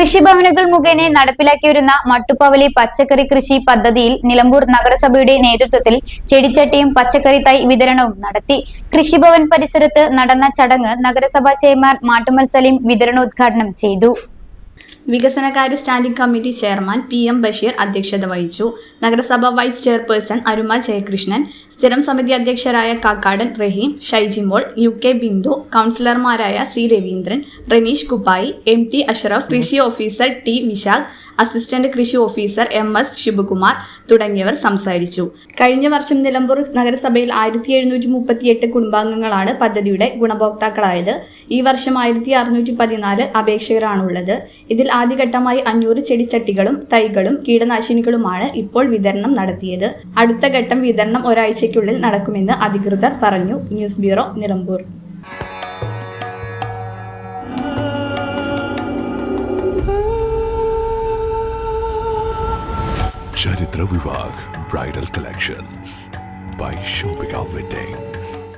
കൃഷിഭവനുകൾ മുഖേന നടപ്പിലാക്കി വരുന്ന മട്ടുപ്പവലി പച്ചക്കറി കൃഷി പദ്ധതിയിൽ നിലമ്പൂർ നഗരസഭയുടെ നേതൃത്വത്തിൽ ചെടിച്ചട്ടിയും പച്ചക്കറി തൈ വിതരണവും നടത്തി. കൃഷിഭവൻ പരിസരത്ത് നടന്ന ചടങ്ങ് നഗരസഭാ ചെയർമാൻ മാട്ടുമൽസലിം വിതരണോദ്ഘാടനം ചെയ്തു. വികസനകാര്യ standing committee chairman P M Basheer അധ്യക്ഷത വഹിച്ചു. നഗരസഭ വൈസ് ചെയർപേഴ്സൺ അരുമ ജയകൃഷ്ണൻ സ്ഥിരം സമിതി അധ്യക്ഷരായ കാക്കാടൻ റഹീം ഷൈജിമോൾ യു കെ ബിന്ദു കൗൺസിലർമാരായ C Raveendran Raneesh Kuppayi M T Ashraf കൃഷി ഓഫീസർ ടി വിശാഖ് അസിസ്റ്റന്റ് കൃഷി ഓഫീസർ എം എസ് ശിവകുമാർ തുടങ്ങിയവർ സംസാരിച്ചു. കഴിഞ്ഞ വർഷം നിലമ്പൂർ നഗരസഭയിൽ ആയിരത്തി എഴുന്നൂറ്റി മുപ്പത്തിയെട്ട് കുടുംബാംഗങ്ങളാണ് പദ്ധതിയുടെ ഗുണഭോക്താക്കളായത്. ഈ വർഷം ആയിരത്തി അറുന്നൂറ്റി പതിനാല് അപേക്ഷകരാണുള്ളത്. ഇതിൽ ആദ്യഘട്ടമായി അഞ്ഞൂറ് ചെടിച്ചട്ടികളും തൈകളും കീടനാശിനികളുമാണ് ഇപ്പോൾ വിതരണം നടത്തിയത്. അടുത്ത ഘട്ടം വിതരണം ഒരാഴ്ചയ്ക്കുള്ളിൽ നടക്കുമെന്ന് അധികൃതർ പറഞ്ഞു. ന്യൂസ് ബ്യൂറോ നിലമ്പൂർ ചരിത്ര Vivah bridal collections by shopping